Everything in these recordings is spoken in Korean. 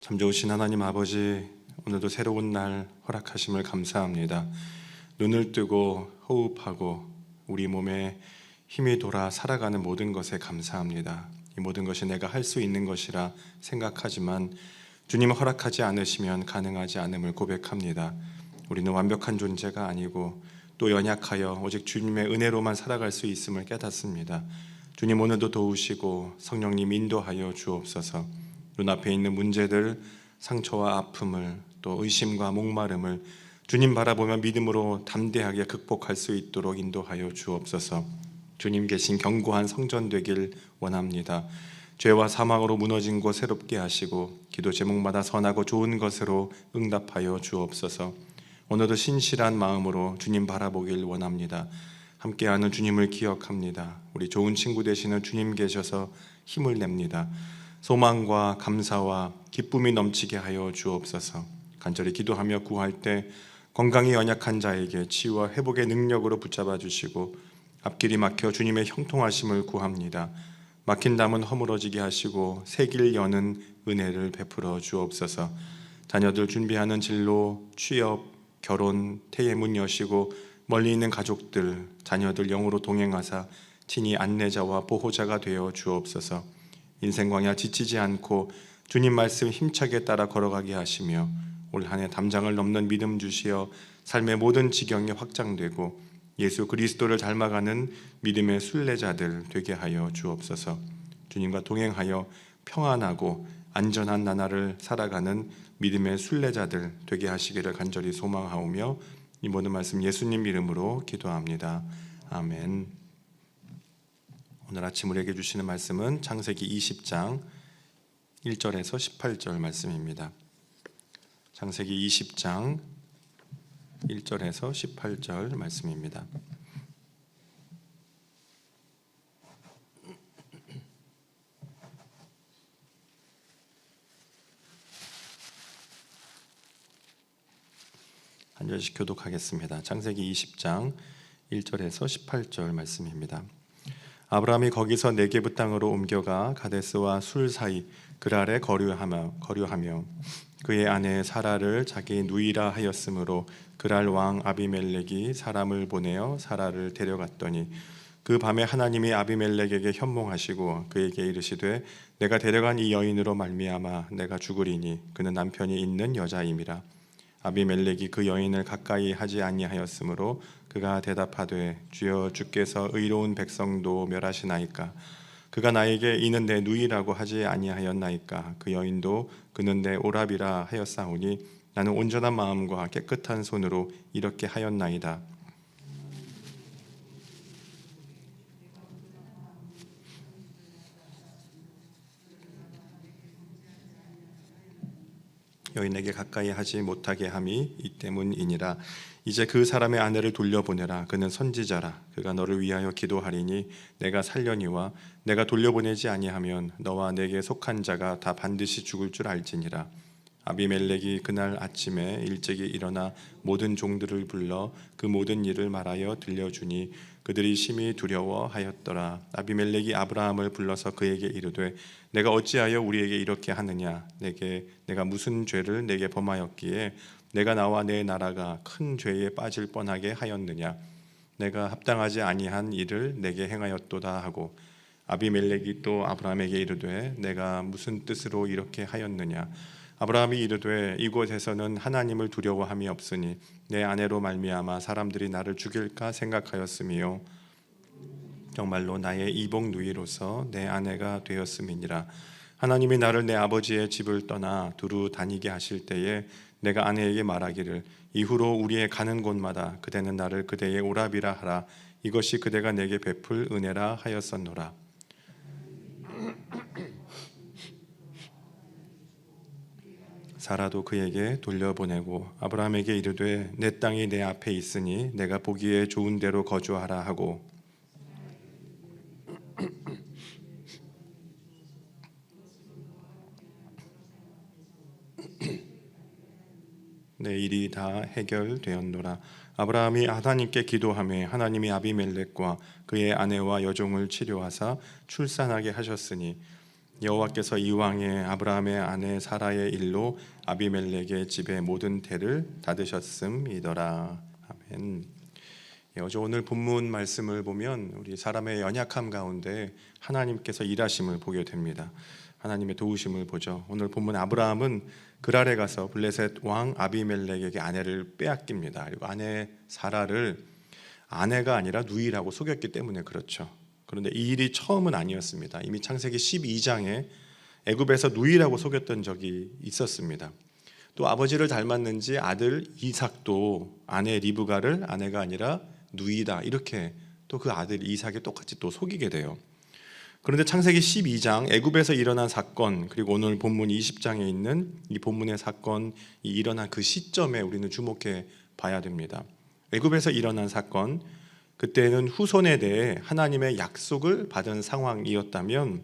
참 좋으신 하나님 아버지 오늘도 새로운 날 허락하심을 감사합니다. 눈을 뜨고 호흡하고 우리 몸에 힘이 돌아 살아가는 모든 것에 감사합니다. 이 모든 것이 내가 할 수 있는 것이라 생각하지만 주님 허락하지 않으시면 가능하지 않음을 고백합니다. 우리는 완벽한 존재가 아니고 또 연약하여 오직 주님의 은혜로만 살아갈 수 있음을 깨닫습니다. 주님 오늘도 도우시고 성령님 인도하여 주옵소서. 눈앞에 있는 문제들, 상처와 아픔을 또 의심과 목마름을 주님 바라보며 믿음으로 담대하게 극복할 수 있도록 인도하여 주옵소서. 주님 계신 견고한 성전 되길 원합니다. 죄와 사망으로 무너진 곳 새롭게 하시고 기도 제목마다 선하고 좋은 것으로 응답하여 주옵소서. 오늘도 신실한 마음으로 주님 바라보길 원합니다. 함께하는 주님을 기억합니다. 우리 좋은 친구 되시는 주님 계셔서 힘을 냅니다. 소망과 감사와 기쁨이 넘치게 하여 주옵소서. 간절히 기도하며 구할 때 건강이 연약한 자에게 치유와 회복의 능력으로 붙잡아 주시고 앞길이 막혀 주님의 형통하심을 구합니다. 막힌 담은 허물어지게 하시고 새길 여는 은혜를 베풀어 주옵소서. 자녀들 준비하는 진로, 취업, 결혼, 태의 문 여시고 멀리 있는 가족들, 자녀들 영으로 동행하사 친히 안내자와 보호자가 되어 주옵소서. 인생 광야 지치지 않고 주님 말씀 힘차게 따라 걸어가게 하시며 올 한 해 담장을 넘는 믿음 주시어 삶의 모든 지경이 확장되고 예수 그리스도를 닮아가는 믿음의 순례자들 되게 하여 주옵소서. 주님과 동행하여 평안하고 안전한 나날을 살아가는 믿음의 순례자들 되게 하시기를 간절히 소망하오며 이 모든 말씀 예수님 이름으로 기도합니다. 아멘. 오늘 아침 우리에게 주시는 말씀은 창세기 20장 1절에서 18절 말씀입니다. 창세기 20장 1절에서 18절 말씀입니다. 한 절씩 교독하겠습니다. 창세기 20장 1절에서 18절 말씀입니다. 아브라함이 거기서 네게브 땅으로 옮겨가 가데스와 술 사이 그랄에 거류하며 거류하며 그의 아내 사라를 자기 누이라 하였으므로 그랄 왕 아비멜렉이 사람을 보내어 사라를 데려갔더니 그 밤에 하나님이 아비멜렉에게 현몽하시고 그에게 이르시되 내가 데려간 이 여인으로 말미암아 내가 죽으리니 그는 남편이 있는 여자임이라 아비멜렉이 그 여인을 가까이 하지 아니하였으므로 그가 대답하되 주여 주께서 의로운 백성도 멸하시나이까? 그가 나에게 이는 내 누이라고 하지 아니하였나이까? 그 여인도 그는 내 오랍이라 하였사오니 나는 온전한 마음과 깨끗한 손으로 이렇게 하였나이다 여인에게 가까이 하지 못하게 함이 이 때문이니라. 이제 그 사람의 아내를 돌려보내라. 그는 선지자라. 그가 너를 위하여 기도하리니 내가 살려니와 내가 돌려보내지 아니하면 너와 내게 속한 자가 다 반드시 죽을 줄 알지니라 아비멜렉이 그날 아침에 일찍이 일어나 모든 종들을 불러 그 모든 일을 말하여 들려주니 그들이 심히 두려워하였더라. 아비멜렉이 아브라함을 불러서 그에게 이르되 내가 어찌하여 우리에게 이렇게 하느냐? 내게 내가 무슨 죄를 내게 범하였기에 내가 나와 내 나라가 큰 죄에 빠질 뻔하게 하였느냐? 내가 합당하지 아니한 일을 내게 행하였도다 하고 아비멜렉이 또 아브라함에게 이르되 내가 무슨 뜻으로 이렇게 하였느냐 아브라함이 이르되 이곳에서는 하나님을 두려워함이 없으니 내 아내로 말미암아 사람들이 나를 죽일까 생각하였으며 정말로 나의 이복 누이로서 내 아내가 되었음이니라. 하나님이 나를 내 아버지의 집을 떠나 두루 다니게 하실 때에 내가 아내에게 말하기를 이후로 우리의 가는 곳마다 그대는 나를 그대의 오랍이라 하라. 이것이 그대가 내게 베풀 은혜라 하였었노라 사라도 그에게 돌려보내고 아브라함에게 이르되 내 땅이 내 앞에 있으니 내가 보기에 좋은 대로 거주하라 하고 내 일이 다 해결되었노라. 아브라함이 하나님께 기도하며 하나님이 아비멜렉과 그의 아내와 여종을 치료하사 출산하게 하셨으니 여호와께서 이왕에 아브라함의 아내 사라의 일로 아비멜렉의 집의 모든 태를 닫으셨음이더라. 아멘. 예, 어제 오늘 본문 말씀을 보면 우리 사람의 연약함 가운데 하나님께서 일하심을 보게 됩니다. 하나님의 도우심을 보죠. 오늘 본문 아브라함은 그랄에 가서 블레셋 왕 아비멜렉에게 아내를 빼앗깁니다. 그리고 아내 사라를 아내가 아니라 누이라고 속였기 때문에 그렇죠. 그런데 이 일이 처음은 아니었습니다. 이미 창세기 12장에 애굽에서 누이라고 속였던 적이 있었습니다. 또 아버지를 닮았는지 아들 이삭도 아내 리브가를 아내가 아니라 누이다 이렇게 또 그 아들 이삭이 똑같이 또 속이게 돼요. 그런데 창세기 12장 애굽에서 일어난 사건 그리고 오늘 본문 20장에 있는 이 본문의 사건 이 일어난 그 시점에 우리는 주목해 봐야 됩니다. 애굽에서 일어난 사건 그때는 후손에 대해 하나님의 약속을 받은 상황이었다면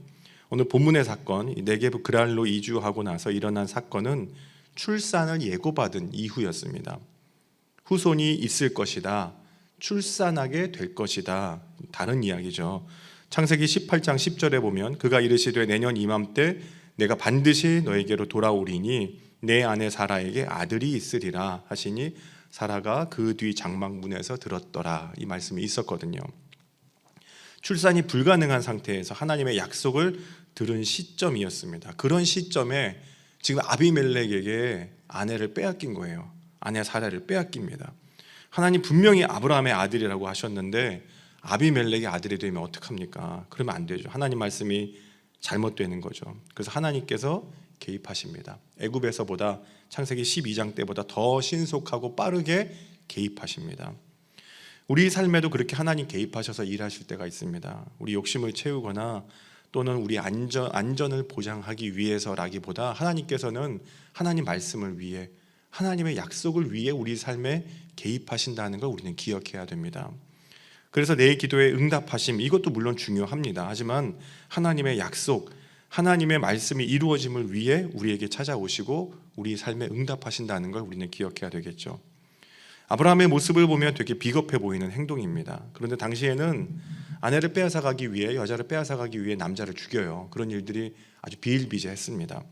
오늘 본문의 사건 이 네게브 그랄로 이주하고 나서 일어난 사건은 출산을 예고받은 이후였습니다. 후손이 있을 것이다. 출산하게 될 것이다. 다른 이야기죠. 창세기 18장 10절에 보면 그가 이르시되 내년 이맘때 내가 반드시 너에게로 돌아오리니 내 아내 사라에게 아들이 있으리라 하시니 사라가 그 뒤 장막문에서 들었더라 이 말씀이 있었거든요. 출산이 불가능한 상태에서 하나님의 약속을 들은 시점이었습니다. 그런 시점에 지금 아비멜렉에게 아내를 빼앗긴 거예요. 아내 사라를 빼앗깁니다. 하나님 분명히 아브라함의 아들이라고 하셨는데 아비멜렉의 아들이 되면 어떡합니까? 그러면 안 되죠. 하나님 말씀이 잘못되는 거죠. 그래서 하나님께서 개입하십니다. 애굽에서보다 창세기 12장 때보다 더 신속하고 빠르게 개입하십니다. 우리 삶에도 그렇게 하나님 개입하셔서 일하실 때가 있습니다. 우리 욕심을 채우거나 또는 우리 안전 안전을 보장하기 위해서라기보다 하나님께서는 하나님 말씀을 위해 하나님의 약속을 위해 우리 삶에 개입하신다는 걸 우리는 기억해야 됩니다. 그래서 내 기도에 응답하심 이것도 물론 중요합니다. 하지만 하나님의 약속, 하나님의 말씀이 이루어짐을 위해 우리에게 찾아오시고 우리 삶에 응답하신다는 걸 우리는 기억해야 되겠죠. 아브라함의 모습을 보면 되게 비겁해 보이는 행동입니다. 그런데 당시에는 아내를 빼앗아 가기 위해 여자를 빼앗아 가기 위해 남자를 죽여요. 그런 일들이 아주 비일비재했습니다.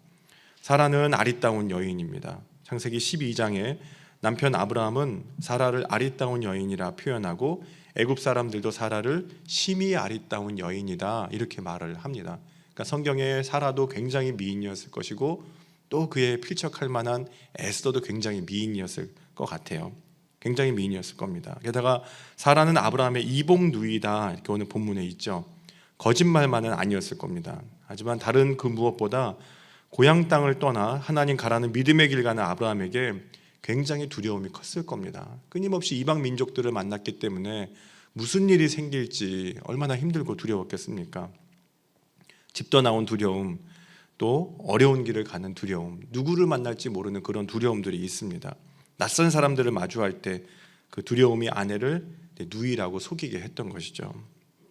사라는 아리따운 여인입니다. 창세기 12장에 남편 아브라함은 사라를 아리따운 여인이라 표현하고 애굽 사람들도 사라를 심히 아리따운 여인이다 이렇게 말을 합니다. 그러니까 성경에 사라도 굉장히 미인이었을 것이고 또 그에 필적할 만한 에스더도 굉장히 미인이었을 것 같아요. 굉장히 미인이었을 겁니다. 게다가 사라는 아브라함의 이복 누이다 이렇게 오늘 본문에 있죠. 거짓말만은 아니었을 겁니다. 하지만 다른 그 무엇보다 고향 땅을 떠나 하나님 가라는 믿음의 길 가는 아브라함에게 굉장히 두려움이 컸을 겁니다. 끊임없이 이방 민족들을 만났기 때문에 무슨 일이 생길지 얼마나 힘들고 두려웠겠습니까? 집 떠나온 두려움, 또 어려운 길을 가는 두려움, 누구를 만날지 모르는 그런 두려움들이 있습니다. 낯선 사람들을 마주할 때 그 두려움이 아내를 누이라고 속이게 했던 것이죠.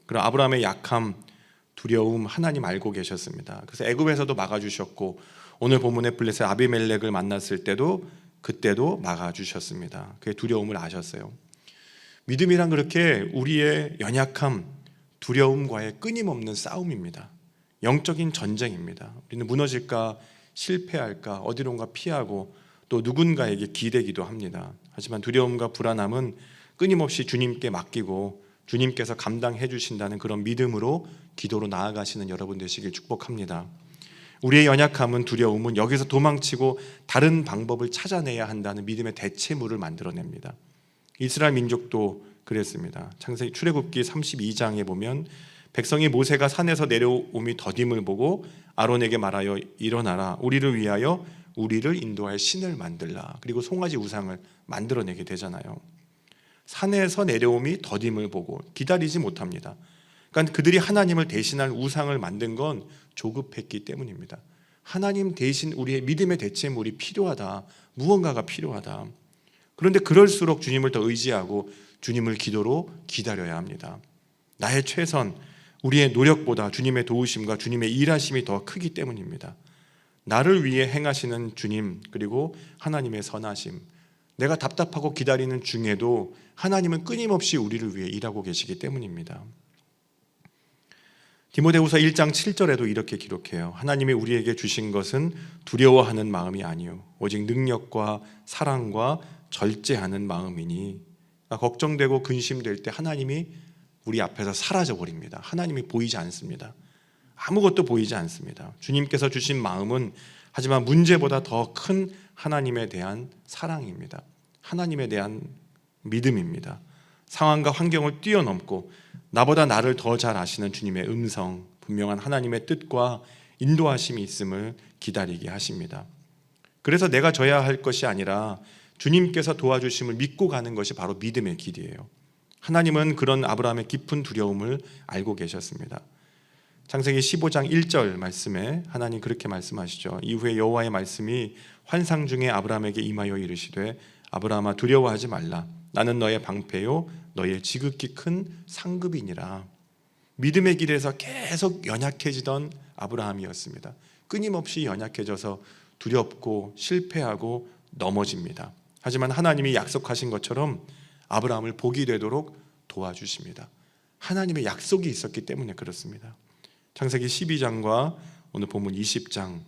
그럼 아브라함의 약함, 두려움 하나님 알고 계셨습니다. 그래서 애굽에서도 막아주셨고 오늘 본문의 블레셋 아비멜렉을 만났을 때도 그때도 막아주셨습니다. 그의 두려움을 아셨어요. 믿음이란 그렇게 우리의 연약함, 두려움과의 끊임없는 싸움입니다. 영적인 전쟁입니다. 우리는 무너질까, 실패할까, 어디론가 피하고 또 누군가에게 기대기도 합니다. 하지만 두려움과 불안함은 끊임없이 주님께 맡기고 주님께서 감당해 주신다는 그런 믿음으로 기도로 나아가시는 여러분 되시길 축복합니다. 우리의 연약함은 두려움은 여기서 도망치고 다른 방법을 찾아내야 한다는 믿음의 대체물을 만들어냅니다. 이스라엘 민족도 그랬습니다. 창세기 출애굽기 32장에 보면 백성이 모세가 산에서 내려옴이 더딤을 보고 아론에게 말하여 일어나라 우리를 위하여 우리를 인도할 신을 만들라 그리고 송아지 우상을 만들어내게 되잖아요. 산에서 내려옴이 더딤을 보고 기다리지 못합니다. 그러니까 그들이 하나님을 대신할 우상을 만든 건 조급했기 때문입니다. 하나님 대신 우리의 믿음의 대체물이 필요하다. 무언가가 필요하다. 그런데 그럴수록 주님을 더 의지하고 주님을 기도로 기다려야 합니다. 나의 최선, 우리의 노력보다 주님의 도우심과 주님의 일하심이 더 크기 때문입니다. 나를 위해 행하시는 주님, 그리고 하나님의 선하심. 내가 답답하고 기다리는 중에도 하나님은 끊임없이 우리를 위해 일하고 계시기 때문입니다. 디모데후서 1장 7절에도 이렇게 기록해요. 하나님이 우리에게 주신 것은 두려워하는 마음이 아니요 오직 능력과 사랑과 절제하는 마음이니 아, 걱정되고 근심될 때 하나님이 우리 앞에서 사라져 버립니다. 하나님이 보이지 않습니다. 아무것도 보이지 않습니다. 주님께서 주신 마음은 하지만 문제보다 더 큰 하나님에 대한 사랑입니다. 하나님에 대한 믿음입니다. 상황과 환경을 뛰어넘고 나보다 나를 더 잘 아시는 주님의 음성, 분명한 하나님의 뜻과 인도하심이 있음을 기다리게 하십니다. 그래서 내가 져야 할 것이 아니라 주님께서 도와주심을 믿고 가는 것이 바로 믿음의 길이에요. 하나님은 그런 아브라함의 깊은 두려움을 알고 계셨습니다. 창세기 15장 1절 말씀에 하나님 그렇게 말씀하시죠. 이후에 여호와의 말씀이 환상 중에 아브라함에게 임하여 이르시되 아브라함아 두려워하지 말라. 나는 너의 방패요 너의 지극히 큰 상급이니라. 믿음의 길에서 계속 연약해지던 아브라함이었습니다. 끊임없이 연약해져서 두렵고 실패하고 넘어집니다. 하지만 하나님이 약속하신 것처럼 아브라함을 복이 되도록 도와주십니다. 하나님의 약속이 있었기 때문에 그렇습니다. 창세기 12장과 오늘 본문 20장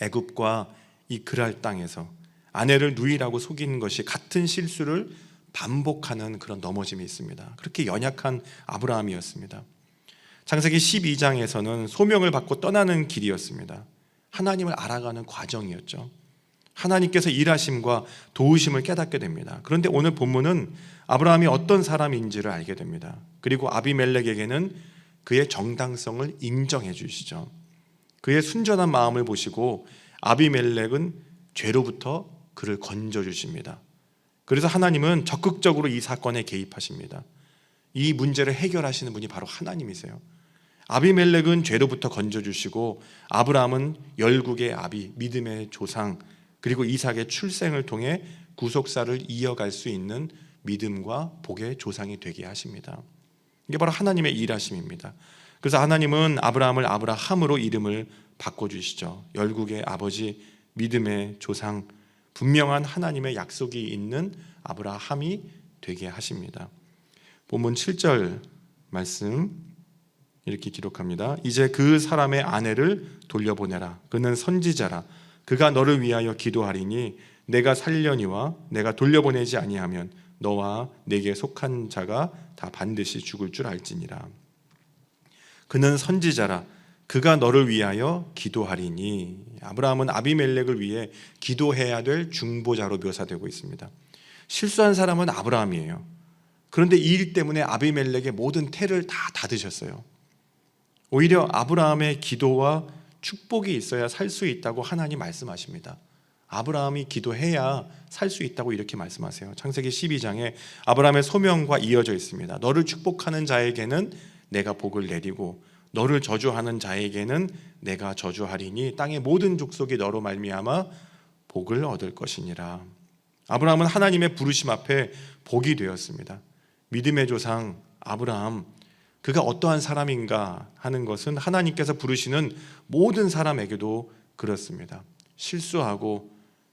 애굽과 이 그랄 땅에서 아내를 누이라고 속이는 것이 같은 실수를 반복하는 그런 넘어짐이 있습니다. 그렇게 연약한 아브라함이었습니다. 창세기 12장에서는 소명을 받고 떠나는 길이었습니다. 하나님을 알아가는 과정이었죠. 하나님께서 일하심과 도우심을 깨닫게 됩니다. 그런데 오늘 본문은 아브라함이 어떤 사람인지를 알게 됩니다. 그리고 아비멜렉에게는 그의 정당성을 인정해 주시죠. 그의 순전한 마음을 보시고 아비멜렉은 죄로부터 그를 건져 주십니다. 그래서 하나님은 적극적으로 이 사건에 개입하십니다. 이 문제를 해결하시는 분이 바로 하나님이세요. 아비멜렉은 죄로부터 건져 주시고 아브라함은 열국의 아비, 믿음의 조상, 그리고 이삭의 출생을 통해 구속사를 이어갈 수 있는 믿음과 복의 조상이 되게 하십니다. 이게 바로 하나님의 일하심입니다. 그래서 하나님은 아브라함을 아브라함으로 이름을 바꿔 주시죠. 열국의 아버지, 믿음의 조상, 분명한 하나님의 약속이 있는 아브라함이 되게 하십니다. 본문 7절 말씀 이렇게 기록합니다. 이제 그 사람의 아내를 돌려보내라. 그는 선지자라. 그가 너를 위하여 기도하리니 내가 살려니와 내가 돌려보내지 아니하면 너와 내게 속한 자가 다 반드시 죽을 줄 알지니라. 그는 선지자라. 그가 너를 위하여 기도하리니 아브라함은 아비멜렉을 위해 기도해야 될 중보자로 묘사되고 있습니다. 실수한 사람은 아브라함이에요. 그런데 이 일 때문에 아비멜렉의 모든 태를 다 닫으셨어요. 오히려 아브라함의 기도와 축복이 있어야 살 수 있다고 하나님 말씀하십니다. 아브라함이 기도해야 살 수 있다고 이렇게 말씀하세요. 창세기 12장에 아브라함의 소명과 이어져 있습니다. 너를 축복하는 자에게는 내가 복을 내리고 너를 저주하는 자에게는 내가 저주하리니 땅의 모든 족속이 너로 말미암아 복을 얻을 것이니라. 아브라함은 하나님의 부르심 앞에 복이 되었습니다. 믿음의 조상 아브라함 그가 어떠한 사람인가 하는 것은 하나님께서 부르시는 모든 사람에게도 그렇습니다. 실수하고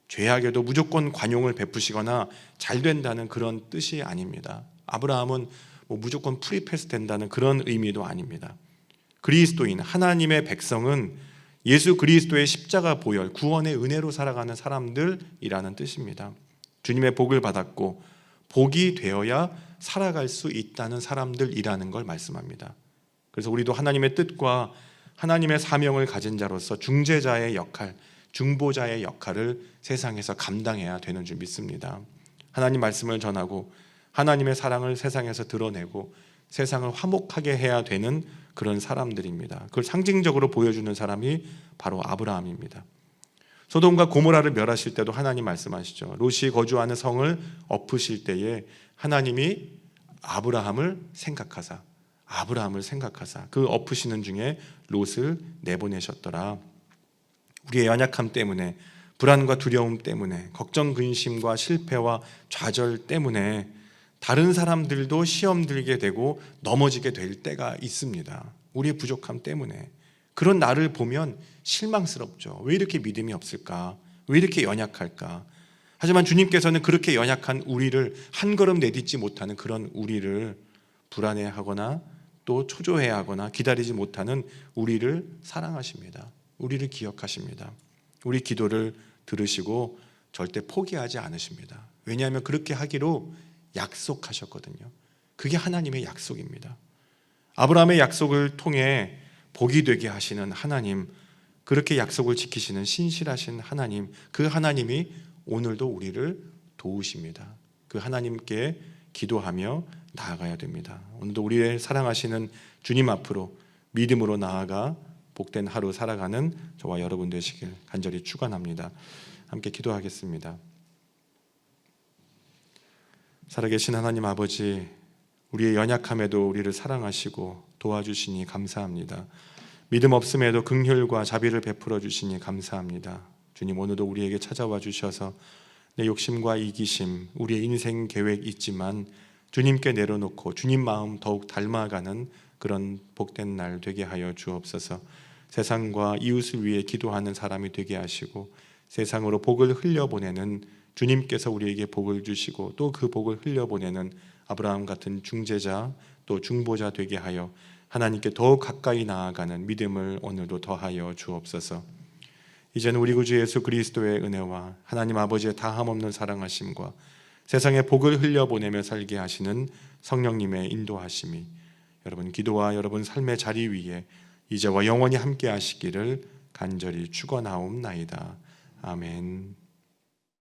죄악에도 무조건 관용을 베푸시거나 잘 된다는 그런 뜻이 아닙니다. 아브라함은 뭐 무조건 프리패스 된다는 그런 의미도 아닙니다. 그리스도인 하나님의 백성은 예수 그리스도의 십자가 보혈 구원의 은혜로 살아가는 사람들이라는 뜻입니다. 주님의 복을 받았고 복이 되어야 살아갈 수 있다는 사람들이라는 걸 말씀합니다. 그래서 우리도 하나님의 뜻과 하나님의 사명을 가진 자로서 중재자의 역할, 중보자의 역할을 세상에서 감당해야 되는 줄 믿습니다. 하나님 말씀을 전하고 하나님의 사랑을 세상에서 드러내고 세상을 화목하게 해야 되는 그런 사람들입니다. 그걸 상징적으로 보여주는 사람이 바로 아브라함입니다. 소돔과 고모라를 멸하실 때도 하나님 말씀하시죠. 롯이 거주하는 성을 엎으실 때에 하나님이 아브라함을 생각하사 아브라함을 생각하사 그 엎으시는 중에 롯을 내보내셨더라. 우리의 연약함 때문에 불안과 두려움 때문에 걱정 근심과 실패와 좌절 때문에 다른 사람들도 시험 들게 되고 넘어지게 될 때가 있습니다. 우리의 부족함 때문에 그런 나를 보면 실망스럽죠. 왜 이렇게 믿음이 없을까? 왜 이렇게 연약할까? 하지만 주님께서는 그렇게 연약한 우리를 한 걸음 내딛지 못하는 그런 우리를 불안해하거나 또 초조해하거나 기다리지 못하는 우리를 사랑하십니다. 우리를 기억하십니다. 우리 기도를 들으시고 절대 포기하지 않으십니다. 왜냐하면 그렇게 하기로 약속하셨거든요. 그게 하나님의 약속입니다. 아브라함의 약속을 통해 복이 되게 하시는 하나님, 그렇게 약속을 지키시는 신실하신 하나님, 그 하나님이 오늘도 우리를 도우십니다. 그 하나님께 기도하며 나아가야 됩니다. 오늘도 우리의 사랑하시는 주님 앞으로 믿음으로 나아가 복된 하루 살아가는 저와 여러분 되시길 간절히 축원합니다. 함께 기도하겠습니다. 살아계신 하나님 아버지, 우리의 연약함에도 우리를 사랑하시고 도와주시니 감사합니다. 믿음 없음에도 긍휼과 자비를 베풀어 주시니 감사합니다. 주님 오늘도 우리에게 찾아와 주셔서 내 욕심과 이기심, 우리의 인생 계획 있지만 주님께 내려놓고 주님 마음 더욱 닮아가는 그런 복된 날 되게 하여 주옵소서. 세상과 이웃을 위해 기도하는 사람이 되게 하시고 세상으로 복을 흘려 보내는 주님께서 우리에게 복을 주시고 또 그 복을 흘려보내는 아브라함 같은 중재자 또 중보자 되게 하여 하나님께 더욱 가까이 나아가는 믿음을 오늘도 더하여 주옵소서. 이제는 우리 구주 예수 그리스도의 은혜와 하나님 아버지의 다함 없는 사랑하심과 세상에 복을 흘려보내며 살게 하시는 성령님의 인도하심이 여러분 기도와 여러분 삶의 자리 위에 이제와 영원히 함께 하시기를 간절히 축원하옵나이다. 아멘.